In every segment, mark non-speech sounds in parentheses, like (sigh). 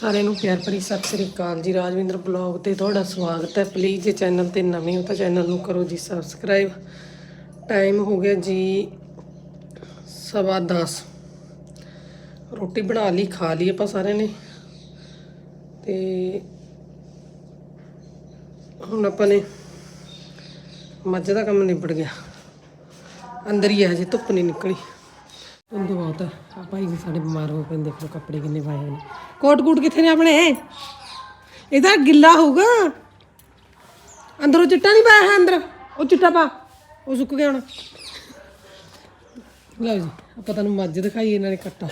ਸਾਰਿਆਂ ਨੂੰ ਪਿਆਰ ਭਰੀ ਸਤਿ ਸ੍ਰੀ ਅਕਾਲ ਜੀ। ਰਾਜਵਿੰਦਰ ਬਲੌਗ ਤੇ ਤੁਹਾਡਾ ਸਵਾਗਤ ਹੈ। ਪਲੀਜ਼ ਜੇ ਚੈਨਲ ਤੇ ਨਵੇਂ ਹੋ ਤਾਂ ਚੈਨਲ ਨੂੰ ਕਰੋ ਜੀ ਸਬਸਕ੍ਰਾਈਬ ਟਾਈਮ ਹੋ ਗਿਆ ਜੀ ਸਵਾ 10 ਰੋਟੀ ਬਣਾ ਲਈ, ਖਾ ਲਈ ਆਪਾਂ ਸਾਰਿਆਂ ਨੇ। ਤੇ ਹੁਣ ਆਪਾਂ ਨੇ ਮੱਝ ਦਾ ਕੰਮ ਨਿਬੜ ਗਿਆ। ਅੰਦਰ ਹੀ ਆ ਜੀ ਧੁੱਪ ਨਹੀਂ ਨਿਕਲੀ। ਧੁੰਦ ਬਹੁਤ ਆ। ਆਹ ਭਾਈ ਵੀ ਸਾਡੇ ਬਿਮਾਰ ਹੋ ਪਏ ਨੇ, ਦੇਖ ਲਓ ਕੱਪੜੇ ਕਿੰਨੇ ਪਾਏ ਹੋਏ ਨੇ। ਕੋਟ ਕੂਟ ਕਿੱਥੇ ਨੇ ਆਪਣੇ? ਇਹਦਾ ਗਿੱਲਾ ਹੋਊਗਾ। ਅੰਦਰੋਂ ਚਿੱਟਾ ਨਹੀਂ ਪਾਇਆ ਹੈ ਅੰਦਰ? ਉਹ ਚਿੱਟਾ ਪਾ। ਉਹ ਸੁੱਕ ਗਿਆ ਹੁਣ। ਲਓ ਜੀ ਆਪਾਂ ਤੁਹਾਨੂੰ ਮੱਝ ਦਿਖਾਈਏ ਇਹਨਾਂ ਨੇ ਕੱਟਾ।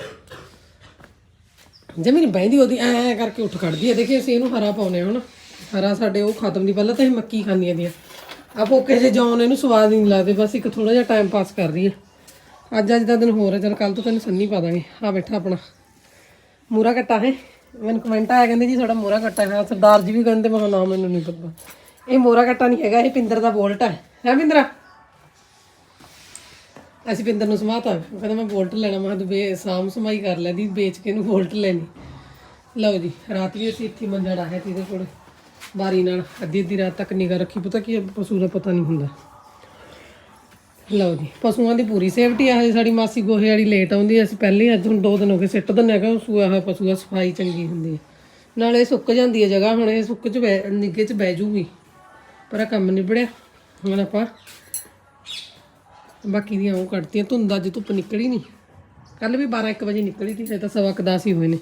ਜੇ ਮੇਰੀ ਬਹਿੰਦੀ ਉਹਦੀ ਐ ਐ ਕਰਕੇ ਉੱਠ ਖੜਦੀ ਹੈ ਦੇਖੀ ਅਸੀਂ ਇਹਨੂੰ ਹਰਾ ਪਾਉਨੇ ਹੁਣ। ਹਰਾ ਸਾਡੇ ਉਹ ਖਤਮ ਨਹੀਂ ਪਹਿਲਾਂ ਤਾਂ ਇਹ ਮੱਕੀ ਖਾਂਦੀਆਂ ਦੀਆਂ। ਆ ਫੋਕੇ ਜੇ ਜੌਨ ਇਹਨੂੰ ਸਵਾਦ ਹੀ ਨਹੀਂ ਲੱਗਦੇ ਬਸ ਇੱਕ ਥੋੜਾ ਜਿਹਾ ਟਾਈਮ ਪਾਸ ਕਰ ਰਹੀ ਹੈ ਅੱਜ ਅੱਜ ਦਾ ਦਿਨ ਹੋਰ ਹੈ, ਚਲ ਕੱਲ ਤੋਂ ਤੈਨੂੰ ਸੰਨੀ ਪਾ ਦਾਂਗੇ। ਆ ਬੈਠਾ ਆਪਣਾ। ਮੂਰਾ ਕੱਟਾ ਹੈ। ਮੈਨੂੰ ਕਮੈਂਟ ਆਇਆ ਕਹਿੰਦੇ ਜੀ ਤੁਹਾਡਾ ਮੂਰਾ ਕੱਟਾ ਹੈ। ਸਰਦਾਰ ਜੀ ਵੀ ਕਹਿੰਦੇ, ਮੈਂ ਕਿਹਾ ਨਾ, ਮੈਨੂੰ ਨਹੀਂ ਪਤਾ। ਇਹ ਮੂਰਾ ਕੱਟਾ ਨਹੀਂ ਹੈਗਾ, ਇਹ ਪਿੰਦਰ ਦਾ ਬੋਲਟ ਹੈ। ਹੈ ਪਿੰਦਰਾ? ਅਸੀਂ ਪਿੰਦਰ ਨੂੰ ਸਮਾਤਾ ਉਹ ਕਹਿੰਦਾ, ਮੈਂ ਬੋਲਟ ਲੈਣਾ। ਮੈਂ ਕਿਹਾ ਤੂੰ ਬੇ ਸਾਮ ਸਮਾਈ ਕਰ ਲੈਂਦੀ ਵੇਚ ਕੇ ਇਹਨੂੰ ਬੋਲਟ ਲੈਣੀ। ਲਓ ਜੀ, ਰਾਤ ਵੀ ਅਸੀਂ ਇੱਥੇ ਮੰਜਾ ਹੈ ਤੇ ਇਹਦੇ ਕੋਲ ਬਾਰੀ ਨਾਲ। ਅੱਧੀ ਅੱਧੀ ਰਾਤ ਤੱਕ ਨਿਗਾ ਰੱਖੀ। ਪਤਾ ਕੀ ਪਸ਼ੂ ਦਾ ਪਤਾ ਨਹੀਂ ਹੁੰਦਾ। ਲਓ ਜੀ, ਪਸ਼ੂਆਂ ਦੀ ਪੂਰੀ ਸੇਫਟੀ ਆ ਸਾਡੀ ਮਾਸੀ ਗੋਹੇ ਵਾਲੀ ਲੇਟ ਆਉਂਦੀ ਹੈ ਅਸੀਂ ਪਹਿਲੇ ਹੀ ਅੱਜ ਹੁਣ ਦੋ ਦਿਨ ਹੋ ਗਏ ਸਿੱਟ ਦਿੰਦੇ ਹੈਗਾ ਉਹ ਸੂਆ ਹੋਇਆ ਪਸ਼ੂ ਆ ਸਫ਼ਾਈ ਚੰਗੀ ਹੁੰਦੀ ਹੈ ਨਾਲੇ ਇਹ ਸੁੱਕ ਜਾਂਦੀ ਹੈ ਜਗ੍ਹਾ, ਹੁਣ ਇਹ ਸੁੱਕ ਚ ਬਹਿ- ਨਿੱਘੇ ਚ ਬਹਿ ਜੂਗੀ। ਪਰ ਆ ਕੰਮ ਨਿਬੜਿਆ, ਹੁਣ ਆਪਾਂ ਬਾਕੀ ਦੀਆਂ ਉਹ ਕੱਢਤੀਆਂ, ਧੁੰਦ ਅੱਜ ਧੁੱਪ ਨਿਕਲੀ ਨਹੀਂ ਕੱਲ ਵੀ 12 1 ਵਜੇ ਨਿਕਲੀ ਸੀ, ਹਜੇ ਤਾਂ ਸਵਾ ਕੁ ਦਸ ਹੀ ਹੋਏ ਨੇ।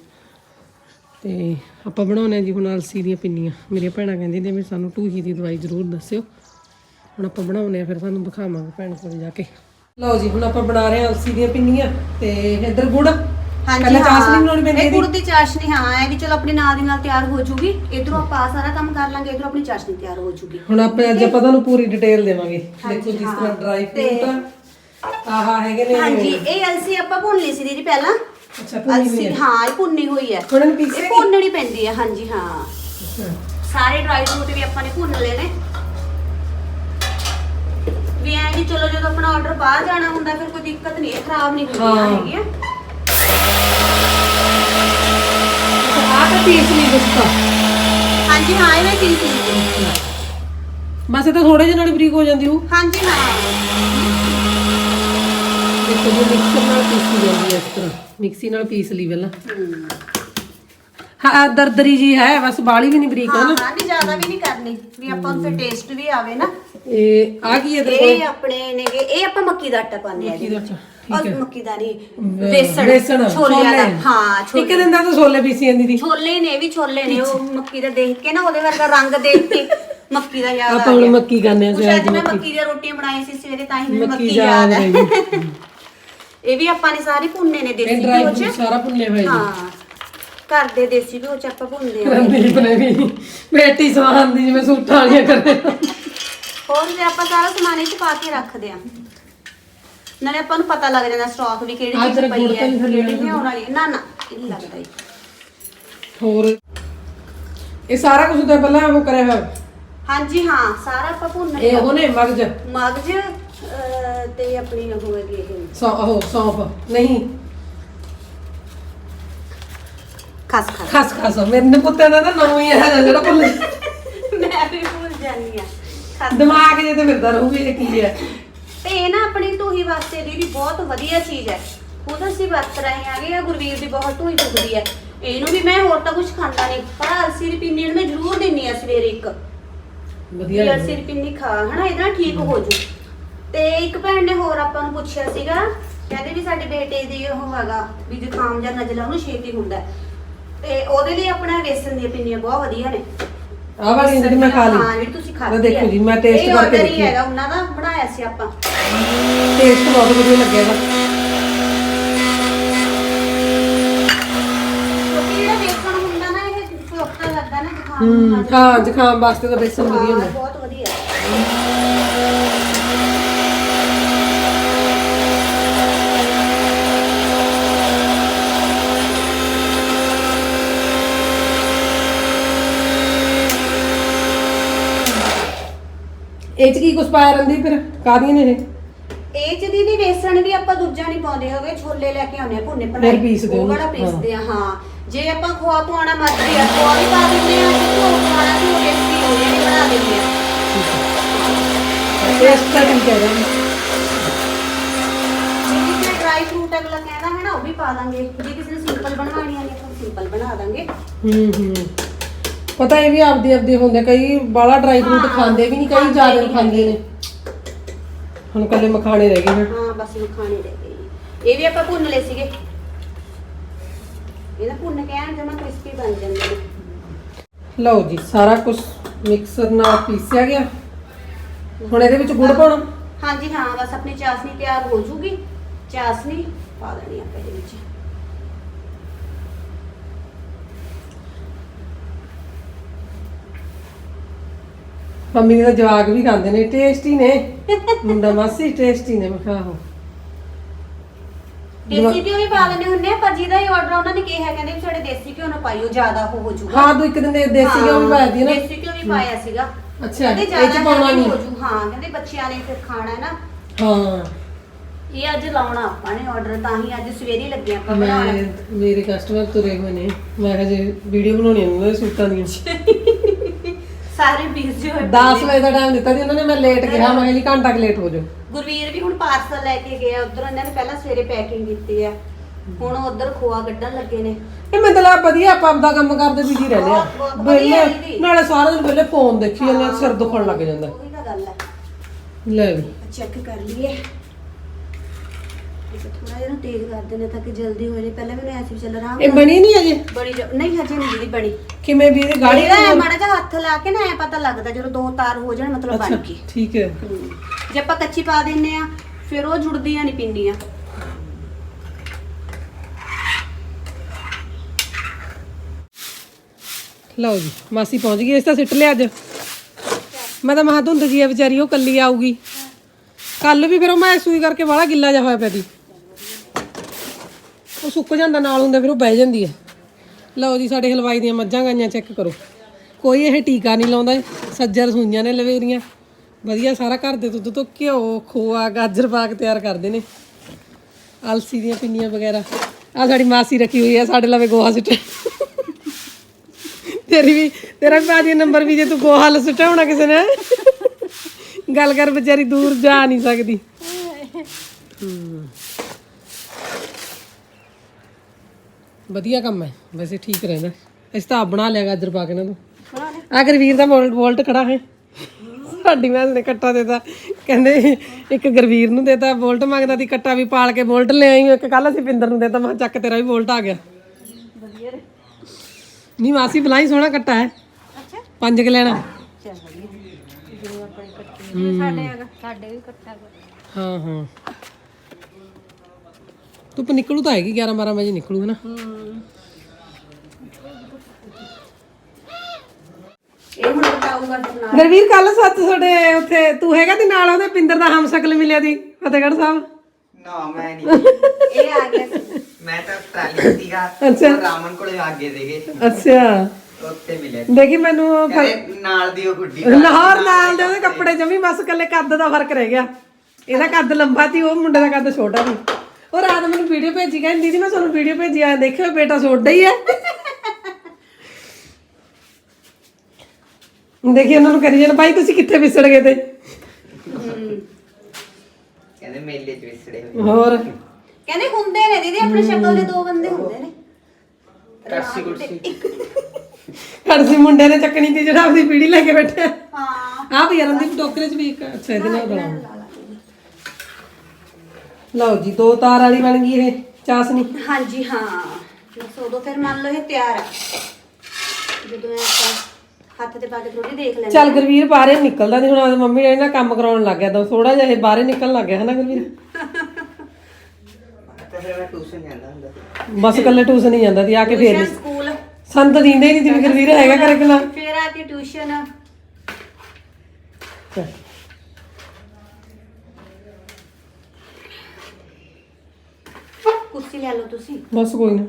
ਤੇ ਆਪਾਂ ਬਣਾਉਣੇ ਆ ਜੀ ਹੁਣ ਅਲਸੀ ਦੀਆਂ ਪਿੰਨੀਆਂ। ਮੇਰੀਆਂ ਭੈਣਾਂ ਕਹਿੰਦੀ ਨੇ ਵੀ ਸਾਨੂੰ ਟੂਹੀ ਦੀ ਦਵਾਈ ਜ਼ਰੂਰ ਦੱਸਿਓ। ਹੁਣ ਆਪਾਂ ਬਣਾਉਣੇ ਆ ਫਿਰ ਤੁਹਾਨੂੰ ਦਿਖਾਵਾਂਗੇ ਭੈਣ ਕੋਲ ਜਾ ਕੇ। ਲਓ ਜੀ ਹੁਣ ਆਪਾਂ ਬਣਾ ਰਹੇ ਆ ਅਲਸੀ ਦੀਆਂ ਪਿੰਨੀਆਂ ਤੇ ਇੱਧਰ ਗੁੜ। ਹਾਂਜੀ ਪਹਿਲਾਂ ਚਾਸ਼ਨੀ ਬਣਾਉਣੀ ਪੈਂਦੀ ਇਹ ਇਹਦੀ। ਗੁੜ ਦੀ ਚਾਸ਼ਨੀ ਹਾਂ ਇਹ ਵੀ ਚਲੋ ਆਪਣੇ ਨਾਲ ਦੀ ਨਾਲ ਤਿਆਰ ਹੋ ਜੂਗੀ। ਇਧਰੋਂ ਆਪਾਂ ਸਾਰਾ ਕੰਮ ਕਰ ਲਾਂਗੇ ਇਧਰੋਂ ਆਪਣੀ ਚਾਸ਼ਨੀ ਤਿਆਰ ਹੋ ਜੂਗੀ। ਹੁਣ ਆਪਾਂ ਅੱਜ ਆਪਾਂ ਤੁਹਾਨੂੰ ਪੂਰੀ ਡਿਟੇਲ ਦੇਵਾਂਗੇ। ਦੇਖੋ ਜਿਸ ਤਰ੍ਹਾਂ ਡਰਾਈ ਫਰੂਟ ਆਹ ਹੈਗੇ ਨੇ। ਹਾਂਜੀ ਇਹ ਅਲਸੀ ਆਪਾਂ ਭੁੰਨ ਲਈ ਸੀ ਦੀਦੀ ਪਹਿਲਾਂ। ਅੱਛਾ ਭੁੰਨੀ ਹੋਈ ਅਲਸੀ ਹਾਂ। ਇਹ ਭੁੰਨੀ ਹੋਈ ਹੈ। ਹੁਣ ਇਹਨੂੰ ਪੀਸ ਇਹ ਭੁੰਨਣੀ ਪੈਂਦੀ ਹੈ ਹਾਂਜੀ ਹਾਂ। ਸਾਰੇ ਡਰਾਈ ਫਰੂਟ ਵੀ ਆਪਾਂ ਨੇ ਭੁੰਨ ਲਏ ਨੇ। ਵੀ ਐਂ ਜੀ ਚਲੋ ਜਦੋਂ ਆਪਣਾ ਆਰਡਰ ਬਾਹਰ ਜਾਣਾ ਹੁੰਦਾ ਫਿਰ ਕੋਈ ਦਿੱਕਤ ਨਹੀਂ ਹੈ ਖਰਾਬ ਨਹੀਂ ਹੁੰਦੀਆਂ ਹਾਂ। ਹੈਗੀਆਂ ਆਹ ਤਾਂ ਪੀਸ ਨਹੀਂ ਦਿੱਤਾ। ਹਾਂਜੀ ਹਾਂ ਇਹ ਮੈਂ ਚੀਜ਼ ਸੀ ਬਸ ਇਹ ਤਾਂ ਥੋੜੇ ਜਿਹੇ ਨਾਲ ਹੀ ਬਰੀਕ ਹੋ ਜਾਂਦੀ ਉਹ ਹਾਂਜੀ ਹਾਂ। ਦੇਖੋ ਜੀ ਮਿਕਸਰ ਨਾਲ ਪੀਸੀ ਜਾਂਦੀ ਹੈ ਇਸ ਤਰ੍ਹਾਂ। ਮਿਕਸੀ ਨਾਲ ਪੀਸ ਲਈ ਪਹਿਲਾਂ। ਹਮ। ਹਾਂ ਦਰਦਰੀ ਜੀ ਹੈ ਬਸ ਬਾਲੀ ਵੀ ਨਹੀਂ ਬਰੀਕ ਹੈ ਹਾਂ ਨਾ? ਹਾਂ ਨਹੀਂ ਜ਼ਿਆਦਾ ਵੀ ਨਹੀਂ ਕਰਨੀ ਵੀ ਆਪਾਂ ਨੂੰ ਫਿਰ ਟੇਸਟ ਵੀ ਆਵੇ ਨਾ। ਇਹ ਆ ਕੀ ਹੈ ਤੇਰੇ ਇਹ ਆਪਣੇ ਨੇਗੇ ਇਹ ਆਪਾਂ ਮੱਕੀ ਦਾ ਆਟਾ ਪਾਉਂਦੇ ਆ ਔਰ ਮੱਕੀ ਦਾ ਨਹੀਂ ਕੋਲ ਬੇਸਣ ਬੇਸਣ ਛੋਲਿਆਂ ਦਾ। ਹਾਂ ਇੱਕ ਦਿਨ ਦਾ ਤਾਂ ਛੋਲੇ ਪੀਸੀ ਜਾਂਦੀ ਦੀ। ਛੋਲੇ ਨੇ ਵੀ ਛੋਲੇ ਨੇ ਉਹ ਮੱਕੀ ਦਾ ਦੇਖ ਕੇ ਨਾ ਉਹਦੇ ਵਰਗਾ ਰੰਗ ਦੇਖ ਕੇ ਮੱਕੀ ਦਾ ਯਾਦ ਆਪਾਂ ਆ ਹੁਣ ਮੱਕੀ ਖਾਂਦੇ ਆ ਅੱਜ ਮੈਂ ਮੱਕੀ। ਦੀਆਂ ਰੋਟੀਆਂ ਬਣਾਈ ਸੀ ਸਵੇਰੇ ਤਾਂ ਹੀ ਮੈਨੂੰ ਮੱਕੀ ਯਾਦ ਰਹੇਗੀ ਇਹ ਵੀ ਆਪਾਂ ਨੇ ਸਾਰੇ ਭੁੰਨੇ ਨੇ ਦੇਸੀ ਘਿਓ ਚ। ਸਾਰਾ ਭੁੰਨੇ ਹੋਏ ਜੀ ਹਾਂ ਘਰ ਦੇ ਦੇਸੀ ਘਿਓ ਚ ਆਪਾਂ ਭੁੰਨਦੇ ਆ ਰਣਦੀਪ ਨੇ ਵੀ ਬੇਟੀ ਸਵਾਨ ਦੀ ਜਿਵੇਂ ਸੂਟਾਂ ਵਾਲੀਆਂ ਕਰਦੇ। ਹੋਰ ਜੇ ਆਪਾਂ ਸਾਰਾ ਸਮਾਨ ਇਹ ਚ ਪਾ ਕੇ ਰੱਖਦੇ ਆ ਨਾਲੇ ਆਪਾਂ ਨੂੰ ਪਤਾ ਲੱਗ ਜਾਂਦਾ ਸਟਾਕ ਵੀ ਕਿਹੜੀ ਆਹ ਚੀਜ਼ ਤੇਰਾ ਗੁੜ ਪਈ ਤਾਂ ਹੈ ਨਹੀਂ ਥੱਲੇ ਕਿਹੜੀ ਨਹੀਂ ਆਉਣ ਵਾਲੀ ਹੈ। ਨਾ ਨਾ ਇਹ ਨਹੀਂ ਲੱਗਦਾ ਜੀ। ਹੋਰ ਇਹ ਸਾਰਾ ਕੁਝ ਤਾਂ ਪਹਿਲਾਂ ਉਹ ਕਰਿਆ ਹੋਇਆ। ਹਾਂਜੀ ਹਾਂ ਸਾਰਾ ਆਪਾਂ ਭੁੰਨ ਇਹ ਲਿਆ ਉਹਨੇ ਮਗਜ? ਮਗਜ ਅਹ, ਤੇ ਆਪਣੀ ਉਹ ਹੈਗੀ ਇਹ। ਸੌ ਉਹ ਸੌਂਫ। ਨਹੀਂ ਖਸ ਖਸ। ਖਸ ਖਸ। ਮੇਰੇ ਪੁੱਤਾਂ ਦਾ ਨਾਮ ਹੀ ਹੈ ਜਿਹੜਾ ਭੁੱਲ (laughs) ਮੈਂ ਵੀ ਭੁੱਲ ਜਾਂਦੀ ਆ ਖਸ। ਦਿਮਾਗ ਜੇ ਤੇ ਫਿਰਦਾ ਰਹੂ ਵੀ ਇਹ ਕੀ ਹੈ। ਤੇ ਇਹ ਨਾ ਆਪਣੀ ਟੂਹੀ ਵਾਸਤੇ ਦੀਦੀ ਬਹੁਤ ਵਧੀਆ ਚੀਜ਼ ਹੈ। ਖੁਦ ਅਸੀਂ ਵਰਤ ਰਹੇ ਹੈਗੇ ਆ ਗੁਰਵੀਰ ਦੀ ਬਹੁਤ ਟੂਹੀ ਦੁਖਦੀ ਹੈ। ਇਹਨੂੰ ਵੀ ਮੈਂ ਹੋਰ ਤਾਂ ਕੁਝ ਖਾਂਦਾ ਨਹੀਂ। ਪਰ ਅਲਸੀ ਦੀ ਪਿੰਨੀ ਨੂੰ ਮੈਂ ਜ਼ਰੂਰ ਦਿੰਨੀ ਆ ਸਵੇਰੇ ਇੱਕ। ਵਧੀਆ ਵੀ। ਅਲਸੀ ਦੀ ਪਿੰਨੀ ਖਾ ਹਨਾ? ਇਹਦੇ ਠੀਕ ਹੋ ਜੂ। ਤੇ ਇੱਕ ਭੈਣ ਨੇ ਹੋਰ ਆਪਾਂ ਨੂੰ ਪੁੱਛਿਆ ਸੀਗਾ ਕਹਿੰਦੇ ਵੀ ਸਾਡੇ ਬੇਟੇ ਦੀ ਉਹ ਹੈਗਾ ਵੀ ਜ਼ੁਕਾਮ ਜਾਂ ਨਜ਼ਲਾ ਉਹਨੂੰ ਛੇਤੀ ਹੁੰਦਾ ਹੈ। ਤੇ ਉਹਦੇ ਲਈ ਆਪਣਾ ਵੇਸਣ ਦੀਆਂ ਪਿੰਨੀਆਂ ਬਹੁਤ ਵਧੀਆ ਨੇ ਆਹ ਵਾਲੀ ਜਿਹੜੀ ਮੈਂ ਖਾ ਹਾਂ ਲਈ ਜਿਹੜੀ ਤੁਸੀਂ ਉਹ ਖਾਧੀ ਦੇਖੋ ਹੈ। ਜੀ, ਮੈਂ taste ਇਹ ਕਰਕੇ order ਹੀ ਦੇਖੀ। ਹੈਗਾ ਉਹਨਾਂ ਦਾ ਬਣਾਇਆ ਸੀ ਆਪਾਂ ਟੇਸਟ ਬਹੁਤ ਵਧੀਆ ਲੱਗਿਆ ਇਹਦਾ ਕਿਉਂਕਿ ਜਿਹੜਾ ਵੇਸਣ ਹੁੰਦਾ ਨਾ ਇਹ ਸੌਖਾ ਲੱਗਦਾ ਨਾ ਜ਼ੁਕਾਮ ਹੂੰ। ਹਾਂ ਜ਼ੁਕਾਮ ਵਾਸਤੇ ਤਾਂ ਬੇਸਣ ਵਧੀਆ ਹਾਂ, ਹੁੰਦਾ ਬਹੁਤ ਵਧੀਆ ਇਹ ਚ ਕੀ ਕੁਛ ਪਾਇਆ ਰੰਦੀ ਫਿਰ? ਕਾਦੀਆਂ ਨੇ ਇਹ? ਇਹ ਚ ਦੀਦੀ ਵੇਸਣ ਵੀ ਆਪਾਂ ਦੂਜਾ ਨਹੀਂ ਪਾਉਂਦੇ ਹੈਗੇ ਛੋਲੇ ਲੈ ਕੇ ਆਉਂਦੇ ਆ ਭੁੰਨੇ ਫਿਰ ਪੀਸਦੇ ਉਹ ਹੋ। ਕਿਹੜਾ ਪੀਸਦੇ ਆ ਹਾਂ। ਜੇ ਆਪਾਂ ਖੋਆ ਪਵਾਉਣਾ ਮਰਜ਼ੀ ਆ ਖੋਆ ਵੀ ਪਾ ਦਿੰਦੇ ਆ ਜੇ ਘਿਓ ਪਵਾਉਣਾ ਵੀ ਉਹ ਦੇਸੀ ਹੋ ਜਿਹੜੇ ਬਣਾ ਦਿੰਦੇ ਆ। ਟੇਸਟ ਤਾਂ ਠੀਕ ਹੈ ਜੀ ਕਿਸੇ ਡਰਾਈ ਫਰੂਟ ਅਗਲਾ ਕਹਿੰਦਾ ਹੈ ਨਾ ਉਹ ਵੀ ਪਾ ਦਾਂਗੇ। ਜੇ ਕਿਸੇ ਨੇ ਸਿੰਪਲ ਬਣਵਾਉਣੀ ਆ ਨੇ ਆਪਾਂ ਸਿੰਪਲ ਬਣਾ ਦਾਂਗੇ। ਹੂੰ ਹੂੰ। ਪਤਾ ਇਹ ਵੀ ਆਪਦੀ ਆਪਦੀ ਹੁੰਦੇ ਕਈ ਬਾਲਾ ਡਰਾਈ ਫਰੂਟ ਖਾਂਦੇ ਵੀ ਨਹੀਂ ਕਈ ਜ਼ਿਆਦਾ ਖਾਂਦੇ ਨੇ। ਹੁਣ ਕੱਲੇ ਮਖਾਣੇ ਰਹਿ ਗਏ ਹਾਂ ਬਸ ਮਖਾਣੇ ਰਹਿ ਗਏ। ਇਹ ਵੀ ਆਪਾਂ ਭੁੰਨ ਲਏ ਸੀਗੇ। ਇਹਦਾ ਭੁੰਨ ਕੇ ਐਨ ਜਮਾ ਕ੍ਰਿਸਪੀ ਬਣ ਜਾਂਦੇ ਨੇ। ਲਓ ਜੀ ਸਾਰਾ ਕੁਝ ਮਿਕਸਰ ਨਾਲ ਪੀਸਿਆ ਗਿਆ। ਹੁਣ ਇਹਦੇ ਵਿੱਚ ਗੁੜ ਪਾਉਣਾ। ਹਾਂਜੀ ਹਾਂ ਬਸ ਆਪਣੀ ਚਾਸਨੀ ਤਿਆਰ ਹੋ ਜੂਗੀ। ਚਾਸਨੀ ਪਾ ਦੇਣੀ ਆਪਾਂ ਇਹਦੇ ਵਿੱਚ। ਮੰਮੀ ਦੇ ਜਵਾਕ ਵੀ ਖਾਂਦੇ ਨੇ ਟੇਸਟੀ ਨੇ। ਮੁੰਡਾ ਮਾਸੀ ਟੇਸਟੀ ਨੇ ਮੈਂ ਕਿਹਾ ਆਹੋ। ਦੇਸੀ ਘਿਓ ਵੀ ਪਾ ਦਿੰਦੇ ਹੁੰਦੇ ਆ ਪਰ ਜਿਹਦਾ ਇਹ ਆਰਡਰ ਉਹਨਾਂ ਨੇ ਕਿਹਾ ਕਹਿੰਦੇ ਵੀ ਸਾਡੇ ਦੇਸੀ ਘਿਓ ਨਾ ਪਾਈਓ ਜ਼ਿਆਦਾ ਉਹ ਹੋ ਜੂਗਾ ਹਾਂ ਤੂੰ ਇੱਕ ਦਿਨ ਦੇ ਦੇਸੀ ਘਿਓ ਵੀ ਪਾਇਆ ਦੀ ਨਾ। ਦੇਸੀ ਘਿਓ ਵੀ ਪਾਇਆ ਸੀਗਾ। ਅੱਛਾ ਕਹਿੰਦੇ ਇਹ ਚ ਜ਼ਿਆਦਾ ਪਾਉਣਾ ਨਹੀਂ। ਹੋ ਜੂ ਹਾਂ ਕਹਿੰਦੇ ਬੱਚਿਆਂ ਨੇ ਫਿਰ ਖਾਣਾ ਹੈ ਨਾ। ਹਾਂ। ਇਹ ਅੱਜ ਲਾਉਣਾ ਆਪਾਂ ਨੇ ਆਰਡਰ ਤਾਂ ਹੀ ਅੱਜ ਸਵੇਰੇ ਹੀ ਲੱਗੇ ਆਪਾਂ ਮੈਂ ਬਣਾਉਣ ਮੇਰੇ ਕਸਟਮਰ ਤੁਰੇ ਹੋਏ ਨੇ। ਮੈਂ ਕਿਹਾ ਜੇ ਵੀਡੀਓ ਬਣਾਉਣੀ ਹੈ ਉਹਨਾਂ ਦੇ ਸੂਟਾਂ ਦੀਆਂ। (laughs) ਸਾਰੇ ਬਿਜ਼ੀ ਹੋਏ 10 ਵਜੇ ਦਾ ਟਾਈਮ ਦਿੱਤਾ ਸੀ ਉਹਨਾਂ ਨੇ ਮੈਂ ਲੇਟ ਕਿਹਾ ਮੈਂ ਕਿਹਾ ਜੀ ਘੰਟਾ ਕੁ ਲੇਟ ਹੋ ਜਾਓ। ਗੁਰਵੀਰ ਵੀ ਹੁਣ ਪਾਰਸਲ ਲੈ ਕੇ ਗਿਆ ਉਧਰ ਇਹਨਾਂ ਨੇ ਪਹਿਲਾਂ ਸਵੇਰੇ ਪੈਕਿੰਗ ਕੀਤੀ ਆ। ਹੁਣ ਉਧਰ ਖੋਆ ਕੱਢਣ ਲੱਗੇ ਨੇ। ਇਹ ਮਤਲਬ ਵਧੀਆ ਆਪਾਂ ਆਪਦਾ ਕੰਮ ਕਰਦੇ ਬਿਜ਼ੀ ਰਹਿੰਦੇ ਆ। ਬਹੁਤ- ਬਹੁਤ ਵਧੀਆ ਵਿਹਲੇ ਦੀਦੀ। ਨਾਲੇ ਸਾਰਾ ਦਿਨ ਵੇਲੇ ਫੋਨ ਦੇਖੀ ਜਾਂਦੇ ਆ, ਸਿਰ ਦੁਖਣ ਲੱਗ ਜਾਂਦਾ ਉਹੀ ਤਾਂ ਗੱਲ ਹੈ। ਲੈ ਵੀ। ਚੈੱਕ ਕਰ ਲਈਏ। ਥੋੜਾ ਜਿਹਾ ਨਾ ਤੇਜ਼ ਕਰ ਦੇਣੇ ਤਾਂ ਕਿ ਜਲਦੀ ਹੋ ਜਾਏ। ਪਹਿਲਾਂ ਮੈਨੂੰ ਐਸੀ ਚੱਲ ਰਹਾ ਇਹ ਬਣੀ ਨਹੀਂ ਅਜੇ ਬੜੀ ਜ- ਨਹੀਂ ਹਜੇ ਨਹੀਂ ਦੀਦੀ ਬਣੀ। ਕਿਵੇਂ ਵੀ ਇਹਦੀ ਗਾੜੀ ਇਹਦਾ ਐਂ ਮਾੜਾ ਜਿਹਾ ਹੱਥ ਲਾ ਕੇ ਨਾ ਐ ਪਤਾ ਲੱਗਦਾ ਜਦੋਂ ਦੋ ਤਾਰ ਹੋ ਜਾਣ ਮਤਲਬ ਅੱਛਾ ਬਣ ਗਈ। ਠੀਕ ਹੈ। ਹਮ। ਜੇ ਆਪਾਂ ਕੱਚੀ ਪਾ ਦਿੰਨੇ ਆ ਫਿਰ ਉਹ ਜੁੜਦੀਆਂ ਨਹੀਂ ਪਿੰਨੀਆਂ ਲਓ ਜੀ ਮਾਸੀ ਪਹੁੰਚ ਗਈ ਇਸ ਤਾਂ ਸਿੱਟ ਲਿਆ ਅੱਜ। ਮੈਂ ਤਾਂ ਮਹਾ ਧੁੰਦ ਜੀ ਆ ਵਿਚਾਰੀ ਉਹ ਕੱਲੀ ਆਊਗੀ। ਕੱਲ ਵੀ ਫਿਰ ਉਹ ਮੈਂ ਸੂਈ ਕਰਕੇ ਵਾਲਾ ਗਿੱਲਾ ਜਿਹਾ ਹੋਇਆ ਪਿਆ ਦੀ ਉਹ ਸੁੱਕ ਜਾਂਦਾ ਨਾਲ ਹੁੰਦੇ ਫਿਰ ਉਹ ਬਹਿ ਜਾਂਦੀ ਹੈ। ਲਓ ਜੀ ਸਾਡੇ ਹਲਵਾਈ ਦੀਆਂ ਮੱਝਾਂ ਗਾਈਆਂ ਚੈੱਕ ਕਰੋ। ਕੋਈ ਇਹ ਟੀਕਾ ਨਹੀਂ ਲਾਉਂਦਾ। ਸੱਜਰ ਸੂਈਆਂ ਨੇ ਲਵੇਰੀਆਂ। ਵਧੀਆ ਸਾਰਾ ਘਰ ਦੇ ਦੁੱਧ ਤੋਂ ਘਿਓ ਖੋਆ ਗਾਜਰ ਪਾ ਕੇ ਤਿਆਰ ਕਰਦੇ ਨੇ। ਅਲਸੀ ਦੀਆਂ ਪਿੰਨੀਆਂ ਵਗੈਰਾ। ਆ ਸਾਡੀ ਮਾਸੀ ਰੱਖੀ ਹੋਈ ਹੈ ਸਾਡੇ ਲਵੇ ਗੋਹਾ ਸਿੱਟ। ਤੇਰੀ ਵੀ ਤੇਰਾ ਵੀ ਬਾਜੀ ਨੰਬਰ ਵੀ ਜੇ ਤੂੰ ਗੋਹਾ ਲ ਸੁਟਾਉਣਾ ਕਿਸੇ ਨੇ। ਗੱਲ ਕਰ ਵਿਚਾਰੀ ਦੂਰ ਜਾ ਨਹੀਂ ਸਕਦੀ। ਹਮ। ਵਧੀਆ ਕੰਮ ਹੈ। ਵੈਸੇ ਠੀਕ ਰਹਿੰਦਾ। ਇਸ ਤਾਂ ਆਪ ਬਣਾ ਲਿਆ ਗਾਜਰ ਪਾ ਕੇ ਨਾ। ਤੂੰ ਆ ਗੁਰਵੀਰ ਦਾ ਵੋਲਟ ਵੋਲਟ ਖੜਾ ਹੈ। ਸਾਡੀ ਮੈਂ ਨੇ ਕੱਟਾ ਦੇਤਾ। ਕਹਿੰਦੇ ਇੱਕ ਗੁਰਵੀਰ ਨੂੰ ਦੇਤਾ ਵੋਲਟ ਮੰਗਦਾ ਸੀ ਕੱਟਾ ਵੀ ਪਾਲ ਕੇ ਵੋਲਟ ਲੈ ਆਈ ਇੱਕ ਕੱਲ ਅਸੀਂ ਪਿੰਦਰ ਨੂੰ ਦੇਤਾ। ਮੈਂ ਚੱਕ ਤੇਰਾ ਵੀ ਵੋਲਟ ਆ ਗਿਆ। ਵਧੀਆ ਨਹੀਂ ਮਾਸੀ ਬਲਾਈ ਸੋਹਣਾ ਕੱਟਾ ਹੈ। ਅੱਛਾ। ਪੰਜ ਕ ਲੈਣਾ। ਸਾਡੇ ਵੀ ਕੱਟਾ ਹਾਂ ਹਾਂ। ਧੁੱਪ ਨਿਕਲੂ ਤਾਂ ਹੈਗੀ 11 12 ਵਜੇ ਨਿਕਲੂ ਹੈ ਨਾ ਇਹ ਹੁਣ ਗੁਰਵੀਰ ਕੱਲ ਸੱਚ ਤੁਹਾਡੇ ਉੱਥੇ ਤੂੰ ਹੈਗਾ ਤੇ ਨਾਲ ਉਹਦੇ ਪਿੰਦਰ ਦਾ ਹਮਸ਼ਕਲ ਮਿਲਿਆ ਦੀ ਫਤਿਹਗੜ੍ਹ ਸਾਹਿਬ? ਨਾ ਮੈਂ ਨਹੀਂ ਇਹ ਆ ਗਿਆ ਸੀ। ਮੈਂ ਤਾਂ ਟਰਾਲੀ ਸੀਗਾ ਅੱਛਾ। ਉਹ ਰਾਮਨ ਕੋਲੇ ਆਗੇ ਦੇਗੇ ਅੱਛਾ। ਉੱਥੇ ਮਿਲਿਆ ਦੇਖੀ ਮੈਨੂੰ ਉਹ ਫਰ- ਕਹਿੰਦੇ ਨਾਲ ਦੀ ਉਹ ਗੁੱਡੀ ਲਾਹੌਰ ਨਾਲ ਦੇ ਉਹਦੇ ਕੱਪੜੇ ਜਮੀ ਬਸ ਕੱਲੇ ਕੱਦ ਦਾ ਫ਼ਰਕ ਰਹਿ ਗਿਆ। ਇਹਦਾ ਕੱਦ ਲੰਬਾ ਸੀ ਉਹ ਮੁੰਡੇ ਦਾ ਕੱਦ ਛੋਟਾ ਸੀ। ਉਹ ਰਾਤ ਮੈਨੂੰ ਵੀਡੀਓ ਭੇਜੀ ਕਹਿੰਦੀ ਦੀਦੀ ਮੈਂ ਤੁਹਾਨੂੰ ਵੀਡੀਓ ਭੇਜੀ ਆ ਦੇਖਿਓ ਬੇਟਾ ਛੋਟਾ ਹੀ ਹੈ। ਦੇਖੀ ਉਹਨਾਂ ਨੂੰ ਕਰੀ ਜਾਣ ਭਾਈ ਤੁਸੀਂ ਕਿੱਥੇ ਵਿਸੜ ਗਏ ਤੇ? ਕਹਿੰਦੇ ਮੇਲੇ ਚ ਵਿਸੜੇ ਹੋਏ। ਹੋਰ? ਕਹਿੰਦੇ ਹੁੰਦੇ ਨੇ ਦੀਦੀ ਆਪਣੀ ਸ਼ਕਲ ਦੇ ਦੋ ਬੰਦੇ ਹੁੰਦੇ ਨੇ। ਕਰਸੀ। ਕੁਰਸੀ ਕੜਸੀ ਮੁੰਡੇ ਨੇ ਚੱਕਣੀ ਤੇ ਜਿਹੜਾ ਆਪਦੀ ਪੀੜੀ ਲੈ ਕੇ ਬੈਠਿਆ। ਹਾਂ। ਆਪ ਯਾਰਾਂ ਦੀ ਟੋਕਰੇ ਚ ਵੀ ਇੱਕ ਅੱਛਾ ਇਹਦੇ ਨਾਲ ਬਣਾਉਂ ਲਓ ਜੀ ਦੋ ਤਾਰ ਵਾਲੀ ਬਣ ਗਈ ਇਹ ਚਾਸਨੀ। ਹਾਂਜੀ ਹਾਂ। ਬਸ ਉਦੋਂ ਫਿਰ ਮੰਨ ਲਓ ਇਹ ਤਿਆਰ ਹੈ ਜਦੋਂ ਇਹ ਆਪਾਂ ਹੱਥ ਤੇ ਪਾ ਕੇ ਥੋੜੀ ਦੇਖ ਲੈਂਦੇ ਚੱਲ ਗੁਰਵੀਰ ਬਾਹਰੇ ਨਿਕਲਦਾ ਨਹੀਂ ਹੁਣ ਆਦੀ ਮੰਮੀ ਨੇ ਨਾ ਕੰਮ ਕਰਾਉਣ ਲੱਗ ਗਿਆ ਤਾਂ ਥੋੜਾ ਜਿਹਾ ਇਹ ਬਾਹਰੇ ਨਿਕਲਣ ਲੱਗ ਗਿਆ ਹਨਾ ਗੁਰਵੀਰ? ਤਾਂ ਫਿਰ ਮੈਂ ਟਿਊਸ਼ਨ ਜਾਂਦਾ ਹੁੰਦਾ। ਸੀ ਬਸ ਕੱਲੇ ਟਿਊਸ਼ਨ ਹੀ ਜਾਂਦਾ ਸੀ ਆ ਕੇ ਫੇਰ ਟਿਊਸ਼ਨ ਸਕੂਲ। ਸਾਨੂੰ ਤਾਂ ਦਿੰਦੇ ਹੀ ਨਹੀਂ ਸੀ ਵੀ ਗੁਰਵੀਰ ਹੈਗਾ ਕਰੇ ਕਿਲਾ ਫਿਰ ਆ ਕੇ ਟਿਊਸ਼ਨ। ਕੁਰਸੀ ਲੈ ਲਓ ਤੁਸੀਂ। ਬਸ ਕੋਈ ਨਾ।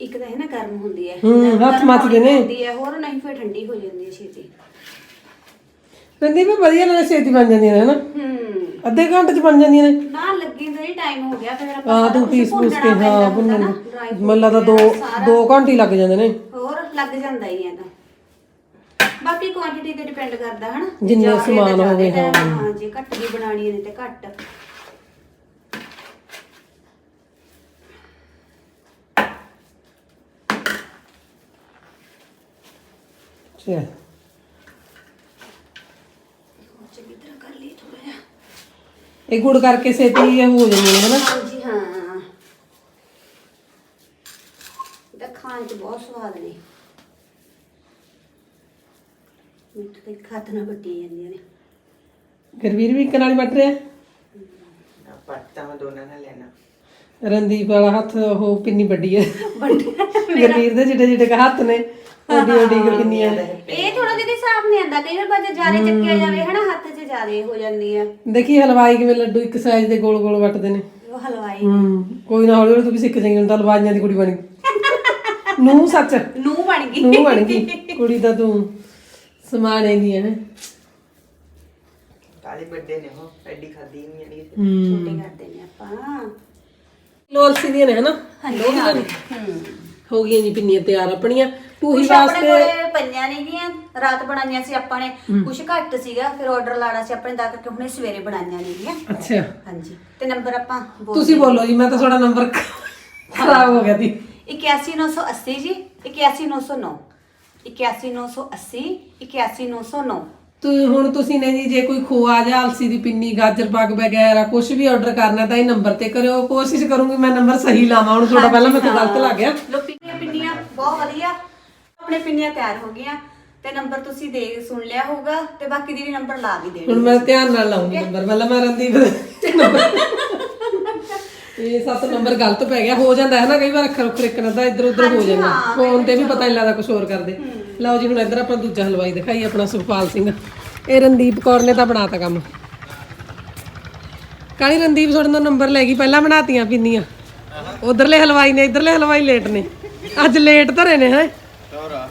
ਇੱਕ ਤਾਂ ਹੈ ਨਾ ਗਰਮ ਹੁੰਦੀ ਹੈ। ਹੂੰ, ਗਰਮ ਹੱਥ ਮੱਚਦੇ ਨੇ। ਹੁੰਦੀ ਹੈ ਹੋਰ ਨਹੀਂ ਫਿਰ ਠੰਡੀ ਹੋ ਜਾਂਦੀ ਹੈ ਛੇਤੀ। ਰੰਦੀਪ ਵਧੀਆ ਨਾਲ ਛੇਤੀ ਬਣ ਜਾਂਦੀਆਂ ਨੇ ਹਨਾ? ਹੂੰ। ਅੱਧੇ ਘੰਟੇ ਚ ਬਣ ਜਾਂਦੀਆਂ ਨੇ। ਨਾ ਲੱਗੀ ਹੀ ਟਾਈਮ ਹੋ ਗਿਆ ਫਿਰ ਆਪਾਂ ਆ ਸਾਰਾ ਤੂੰ ਕੁਛ ਪੀਸ ਪੂਸ ਕੇ ਭੁੰਨਣਾ ਹਾਂ ਪੈਂਦਾ ਭੁੰਨਣ। ਨਾ, ਨੂੰ dry fruit ਮੈਨੂੰ ਲੱਗਦਾ ਦੋ ਸਾਰਾ। ਦੋ ਘੰਟੇ ਹੀ ਲੱਗ ਜਾਂਦੇ ਨੇ। ਹੋਰ ਲੱਗ ਜਾਂਦਾ ਹੀ ਹੈ ਤਾਂ। ਬਾਕੀ ਕੁਆਂਟੀਟੀ ਤੇ ਡਿਪੈਂਡ ਕਰਦਾ ਹਨਾ। ਜਿੰਨਾ ਜ਼ਿਆਦਾ ਤਾਂ ਸਮਾਨ ਜ਼ਿਆਦਾ ਹੋਵੇ, time, ਹਾਂ। ਹਾਂ ਜੇ ਘੱਟ ਦੀ ਬਣਾਣੀ ਨੇ ਤੇ ਘੱਟ। ਚਲ ਚੰਗੀ ਤਰ੍ਹਾਂ ਕਰ ਲਈ ਥੋੜਾ ਜਿਹਾ ਇਹ ਗੁੜ ਕਰਕੇ ਛੇਤੀ ਇਹ ਹੋ ਜਾਂਦੀਆਂ ਨੇ ਹਨਾ? ਹਾਂਜੀ ਹਾਂ। ਇਹਦਾ ਖਾਣ ਚ ਬਹੁਤ ਸਵਾਦ ਨੇ। ਮਿੱਠ ਤੇ ਖਾਤ ਨਾਲ ਵੱਟੀ ਜਾਂਦੀਆਂ ਨੇ। ਗਰਵੀਰ ਵੀ ਇੱਕ ਨਾਲ ਹੀ ਵੱਟ ਰਿਹਾ? ਦੋਨਾਂ ਨਾਲ ਲੈਣਾ। ਰੰਦੀਪ ਵਾਲਾ ਹੱਥ ਉਹ ਪਿੰਨੀ ਵੱਡੀ ਹੈ। ਗਰਵੀਰ ਦੇ ਜਿਹੜੇ ਜਿਹੜੇ ਹੱਥ ਨੇ। ਓਡੀ ਓਡੀ ਕੁ ਪਿੰਨੀਆਂ ਨੇ ਇਹ ਥੋੜਾ ਜਿਹੀ ਸਾਫ਼ ਨਹੀਂ ਆਂਦਾ ਕਈ ਵਾਰ ਬਾਜਾ ਜਾਰੇ ਚੱਕਿਆ ਜਾਵੇ ਹਨਾ ਹੱਥ 'ਚ ਜਾਰੇ ਹੋ ਜਾਂਦੀ ਆ। ਦੇਖੀ ਹਲਵਾਈ ਕਿਵੇਂ ਲੱਡੂ ਇੱਕ ਸਾਈਜ਼ ਦੇ ਗੋਲ ਗੋਲ ਵੱਟਦੇ ਨੇ। ਉਹ ਹਲਵਾਈ। ਹੂੰ ਕੋਈ ਨਾ ਹੌਲੀ ਹੌਲੀ ਤੂੰ ਵੀ ਸਿੱਖ ਜਾਏਂਗੀ ਹੁਣ ਤਾਂ ਹਲਵਾਈਆਂ ਦੀ ਕੁੜੀ ਬਣ ਗਈ। ਨੂੰ ਸੱਚ। ਨੂੰ ਬਣ ਗਈ। ਨੂੰ ਬਣ ਗਈ। ਕੁੜੀ ਤਾਂ ਤੂੰ ਸਮਾਨੇਗੀ ਹੈ। ਕਾਲੇ ਵੱਡੇ ਨੇ ਉਹ ਐਡੀ ਖਾਦੀ ਨਹੀਂ ਜਿਹੜੀ ਛੋਟੇ ਕਰਦੇ ਨੇ ਆਪਾਂ। ਲੋਲਸੀ ਦੀਆਂ ਨੇ ਹਨਾ? ਹਾਂਜੀ ਹਾਂ ਹੂੰ। ਹੋ ਗਈਆਂ ਜੀ ਪਿੰਨੀਆਂ ਤਿਆਰ ਆਪਣੀਆਂ। ਕੁਛ ਆਪਣੇ ਵਾਸਤੇ ਕੋਲੇ ਪਈਆਂ ਨੇਗੀਆਂ ਰਾਤ ਬਣਾਈਆਂ ਸੀ ਆਪਾਂ ਨੇ। ਕੁਛ ਘੱਟ ਸੀਗਾ ਫਿਰ ਆਰਡਰ ਲਾਣਾ ਸੀ ਆਪਣੇ ਦਾ ਕਰਕੇ ਹੁਣੇ ਸਵੇਰੇ ਬਣਾਈਆਂ ਨੇਗੀਆਂ ਅੱਛਾ। ਹਾਂਜੀ। ਤੇ ਨੰਬਰ ਆਪਾਂ ਬੋਲ ਤੁਸੀਂ ਬੋਲੋ ਜੀ ਮੈਂ ਤਾਂ ਤੁਹਾਡਾ ਨੰਬਰ ਖਰਾਬ ਹੋ ਗਿਆ ਸੀ। 81980 ਜੀ 81909 81980 81909 ਤੂੰ ਹੁਣ ਤੁਸੀਂ ਨੇ ਜੀ ਜੇ ਕੋਈ ਖੋਆ ਜਾਂ ਅਲਸੀ ਦੀ ਪਿੰਨੀ ਗਾਜਰ ਪਾਕ ਵਗੈਰਾ ਕੁਝ ਵੀ ਆਰਡਰ ਕਰਨਾ ਤਾਂ ਇਹ ਨੰਬਰ ਤੇ ਕਰਿਓ। ਕੋਸ਼ਿਸ਼ ਕਰੂੰਗੀ ਮੈਂ ਨੰਬਰ ਸਹੀ ਲਾਵਾਂ। ਹੁਣ ਤੁਹਾਡਾ ਪਹਿਲਾਂ ਮੇਰੇ ਤੋਂ ਗਲਤ ਲੱਗ ਗਿਆ। ਲੋ ਪਿੰਨੀਆਂ ਪਿੰਨੀਆਂ ਬਹੁਤ ਵਧੀਆ। ਆਪਣੇ ਪਿੰਨੀਆਂ ਤਿਆਰ ਹੋ ਗਈਆਂ। ਤੇ ਨੰਬਰ ਤੁਸੀਂ ਦੇ ਸੁਣ ਲਿਆ ਹੋਊਗਾ। ਤੇ ਬਾਕੀ ਦੀ ਵੀ ਨੰਬਰ ਲਾ ਵੀ ਦੇਣੀ ਹੁਣ ਮੈਂ ਧਿਆਨ ਨਾਲ ਲਾਉਂਗੀ ਨੰਬਰ ਪਹਿਲਾਂ ਮੈਂ ਨੰਬਰ ਇਹ ਸੱਤ ਨੰਬਰ ਗਲਤ ਪੈ ਗਿਆ। ਹੋ ਜਾਂਦਾ ਹੈ ਨਾ ਕਈ ਵਾਰ ਅੱਖਰ ਉੱਖਰ ਇੱਕ ਨਾ ਤਾਂ ਇੱਧਰ ਉੱਧਰ ਹੋ ਜਾਂਦਾ। ਫੋਨ ਤੇ ਵੀ ਪਤਾ ਨਹੀਂ ਲੱਗਦਾ ਕੁਝ ਹੋਰ ਕਰਦੇ। ਲਓ ਜੀ ਹੁਣ ਇੱਧਰ ਆਪਾਂ ਦੂਜਾ ਹਲਵਾਈ ਦਿਖਾਈ ਆਪਣਾ ਸੁਖਪਾਲ ਸਿੰਘ। ਇਹ ਰਣਦੀਪ ਕੌਰ ਨੇ ਤਾਂ ਬਣਾਤਾ ਕੰਮ। ਕਾਲੀ ਰਣਦੀਪ ਤੁਹਾਡੇ ਤੋਂ ਨੰਬਰ ਲੈ ਗਈ ਪਹਿਲਾਂ ਬਣਾਤੀਆਂ ਪਿੰਨੀਆਂ। ਉਧਰਲੇ ਹਲਵਾਈ ਨੇ ਇਧਰਲੇ ਹਲਵਾਈ ਲੇਟ ਨੇ। ਅੱਜ ਲੇਟ ਧਰੇ ਨੇ ਹੈ? ਆ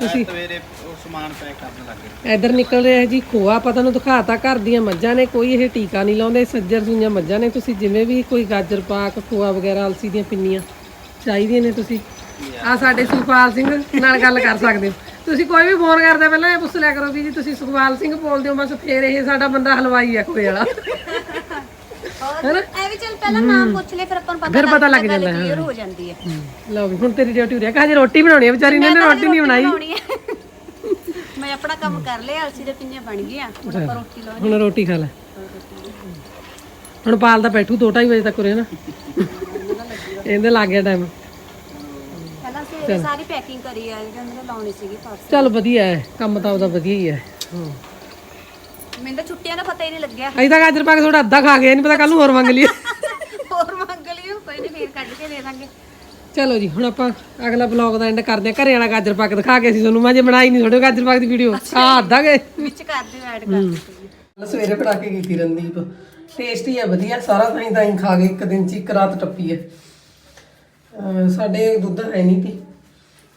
ਤੁਸੀਂ ਸਵੇਰੇ ਉਹ ਸਮਾਨ ਪੈਕ ਕਰਨ ਲੱਗੇ ਇੱਧਰ ਨਿਕਲ ਰਿਹਾ ਜੀ ਖੋਆ ਆਪਾਂ ਤੁਹਾਨੂੰ ਦਿਖਾਤਾ ਘਰ ਦੀਆਂ ਮੱਝਾਂ ਨੇ ਕੋਈ ਇਹ ਟੀਕਾ ਨਹੀਂ ਲਾਉਂਦੇ ਸੱਜਰ ਸੁਈਆਂ ਮੱਝਾਂ ਨੇ ਤੁਸੀਂ ਜਿਵੇਂ ਵੀ ਕੋਈ ਗਾਜਰ ਪਾਕ ਖੋਆ ਵਗੈਰਾ ਅਲਸੀ ਦੀਆਂ ਪਿੰਨੀਆਂ ਚਾਹੀਦੀਆਂ ਨੇ ਤੁਸੀਂ। ਆ ਸਾਡੇ ਸੁਖਪਾਲ ਸਿੰਘ ਨਾਲ ਗੱਲ ਕਰ ਸਕਦੇ ਹੋ। ਤੁਸੀਂ ਕੋਈ ਵੀ ਫੋਨ ਕਰਦੇ ਪਹਿਲਾਂ ਇਹ ਪੁੱਛ ਲਿਆ ਕਰੋ ਵੀ ਜੀ ਤੁਸੀਂ ਸੁਖਪਾਲ ਸਿੰਘ ਬੋਲਦੇ ਹੋ ਬਸ ਫੇਰ ਇਹ ਸਾਡਾ ਬੰਦਾ ਹਲਵਾਈ ਆ ਖੋਏ ਵਾਲਾ। ਹੋਰ ਐ ਵੀ ਚੱਲ ਪਹਿਲਾਂ ਨਾਮ ਪੁੱਛ ਲੈ ਫਿਰ ਆਪਾਂ ਨੂੰ ਫਿਰ ਪਤਾ ਲੱਗ ਜਾਂਦਾ, ਕਲੀਅਰ ਹੋ। ਜਾਂਦੀ ਹੈ। ਲਓ ਵੀ ਹੁਣ ਤੇਰੀ ਡਿਊਟੀ ਹੋ ਰਹੀ ਹੈ ਕਹਾਂ ਰੋਟੀ ਬਣਾਉਣੀ ਹੈ ਵਿਚਾਰੀ ਨੇ ਇਹਨੇ ਰੋਟੀ ਨਹੀਂ ਬਣਾਈ। ਬਣਾਉਣੀ ਹੈ। ਮੈਂ ਆਪਣਾ ਕੰਮ ਕਰ ਲਿਆ ਅਲਸੀ ਦੇ ਪਿੰਨੀਆਂ ਬਣ ਗਈਆਂ ਹੁਣ ਆਪਾਂ ਰੋਟੀ ਲਾਉਣੀ ਹੁਣ ਰੋਟੀ ਖਾ ਲੈ। ਹੁਣ ਪਾਲ ਦਾ ਬੈਠੂ 2:30 ਵਜੇ ਤੱਕ ਉਰੇ ਨਾ। ਇਹਦੇ ਲੱਗ ਗਿਆ ਟਾਈਮ ਪਹਿਲਾਂ ਸਵੇਰੇ ਸਾਰੀ ਪੈਕਿੰਗ ਕਰੀ ਆ ਜਿਹਨਾਂ ਲਾਉਣੀ ਸੀਗੀ ਪਰਸ ਚੱਲ ਵਧੀਆ ਹੈ ਕੰਮ ਤਾਂ ਉਹਦਾ ਵਧੀਆ ਹੀ ਹੈ। ਹਾਂ। ਮੈਨੂੰ ਤਾਂ ਛੁੱਟੀਆਂ ਦਾ ਪਤਾ ਹੀ ਨਹੀਂ ਲੱਗਿਆ। ਅਸੀਂ ਤਾਂ ਗਾਜਰ ਪਾ ਕੇ ਥੋੜਾ ਅੱਧਾ ਖਾ ਗਏ ਨਹੀਂ ਪਤਾ ਕੱਲ ਨੂੰ ਹੋਰ ਮੰਗ ਲਈਏ। (laughs) ਹੋਰ ਮੰਗ ਲਿਓ ਕੋਈ ਨਹੀਂ ਫੇਰ ਕੱਢ ਕੇ ਦੇ ਦਾਂਗੇ। ਚਲੋ ਜੀ ਹੁਣ ਆਪਾਂ ਅਗਲਾ ਬਲੌਗ ਦਾ ਐਂਡ ਕਰਦੇ ਹਾਂ। ਘਰੇ ਵਾਲਾ ਗਾਜਰ ਪਾਕ ਦਿਖਾ ਕੇ ਅਸੀਂ ਤੁਹਾਨੂੰ। ਮੈਂ ਜੇ ਬਣਾਈ ਨਹੀਂ ਤੁਹਾਡੇ ਗਾਜਰ ਪਾਕ ਦੀ ਵੀਡੀਓ ਖਾ ਅੱਧਾ ਗਏ ਵਿੱਚ ਕਰ ਦਿਓ ਐਡ ਕਰ ਦਿਓ। ਸਵੇਰੇ ਬਣਾ ਕੇ ਸੀ ਰਣਦੀਪ। ਟੇਸਟੀ ਹੈ ਵਧੀਆ। ਸਾਰਾ ਤਾਂ ਤਾਂ ਹੀ ਖਾ ਗਏ। ਇੱਕ ਦਿਨ ਚ ਇੱਕ ਰਾਤ ਟੱਪੀ ਹੈ। ਸਾਡੇ ਦੁੱਧ ਹੈ ਨਹੀਂ ਤੀ।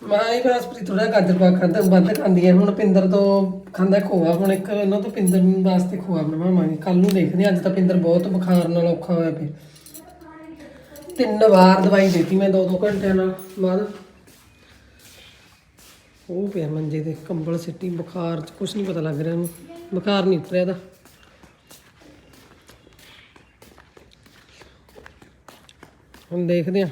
ਮੈਂ ਹੀ ਵਾਸਪਰੀ ਥੋੜਾ ਗਾਜਰ ਪਾਕ ਖਾਂਦਾ ਵੱਧ ਖਾਂਦੀ ਹੈ। ਹੁਣ ਪਿੰਦਰ ਤੋਂ ਖਾਂਦਾ ਖੋਆ, ਹੁਣ ਇੱਕ ਇਹਨਾਂ ਤੋਂ ਪਿੰਦਰ ਨੂੰ ਵਾਸਤੇ ਖੋਆ ਬਣਵਾਵਾਂਗੇ। ਕੱਲ ਨੂੰ ਦੇਖਦੇ ਹਾਂ, ਅੱਜ ਤਾਂ ਪਿੰਦਰ ਬਹੁਤ ਬੁਖਾਰ ਨਾਲ ਔਖਾ ਹੋਇਆ ਪਿਆ। ਤਿੰਨ ਵਾਰ ਦਵਾਈ ਦਿੱਤੀ ਮੈਂ ਦੋ ਦੋ ਘੰਟਿਆਂ ਨਾਲ ਬਾਅਦ। ਉਹ ਪਿਆ ਮੰਜੇ ਤੇ, ਕੰਬਲ ਸਿੱਟੀ, ਬੁਖਾਰ ਚ ਕੁਝ ਨਹੀਂ ਪਤਾ ਲੱਗ ਰਿਹਾ ਉਹਨੂੰ ਬੁਖਾਰ ਨਹੀਂ ਉਤਰਿਆ ਇਹਦਾ। ਹੁਣ ਦੇਖਦੇ ਆ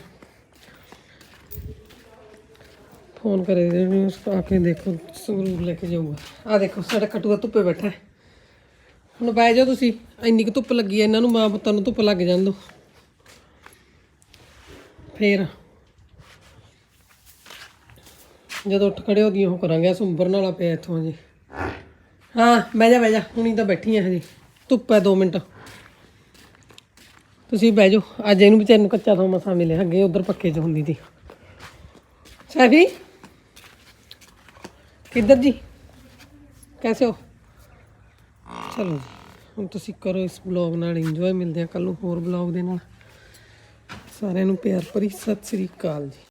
ਫੋਨ ਕਰੇ ਦੇ ਉਸ ਆ ਕੇ ਦੇਖੋ, ਸੰਗਰੂਰ ਲੈ ਕੇ ਜਾਊਗਾ। ਆ ਦੇਖੋ, ਸਾਡਾ ਕਟੂਆ ਧੁੱਪੇ ਬੈਠਾ ਹੈ। ਹੁਣ ਬਹਿ ਜਾਓ ਤੁਸੀਂ, ਇੰਨੀ ਕੁ ਧੁੱਪ ਲੱਗੀ ਹੈ, ਇਹਨਾਂ ਨੂੰ ਮਾਂ ਪੁੱਤਾਂ ਨੂੰ ਧੁੱਪ ਲੱਗ ਜਾਣ ਦੋ ਫੇਰ ਜਦੋਂ ਉੱਠ ਖੜੇ ਹੋ ਉਹ ਕਰਾਂਗੇ ਸੁੰਬਰ ਨਾਲਾ ਪਿਆ ਇੱਥੋਂ ਜੀ ਹਾਂ, ਬਹਿ ਜਾ ਬਹਿ ਜਾ, ਹੁਣੀ ਤਾਂ ਬੈਠੀ ਆ ਹਜੇ। ਧੁੱਪ ਹੈ 2 ਮਿੰਟ। ਤੁਸੀਂ ਬਹਿ ਜਾਓ, ਅੱਜ ਇਹਨੂੰ ਵਿਚਾਰੇ ਨੂੰ ਕੱਚਾ ਤੋਂ ਮਸਾ ਮਿਲਿਆ, ਅੱਗੇ ਉਧਰ ਪੱਕੇ 'ਚ ਹੁੰਦੀ ਸੀ। ਸੈਫੀ? ਕਿੱਧਰ ਜੀ? ਕੈਸੇ ਹੋ? ਚਲੋ ਜੀ, ਹੁਣ ਤੁਸੀਂ ਕਰੋ ਇਸ ਬਲੌਗ ਨਾਲ ਇੰਜੋਏ ਮਿਲਦੇ ਆ ਕੱਲ ਨੂੰ ਹੋਰ ਬਲੌਗ ਦੇ ਨਾਲ। ਸਾਰਿਆਂ ਨੂੰ ਪਿਆਰ ਭਰੀ ਸਤਿ ਸ੍ਰੀ ਅਕਾਲ ਜੀ।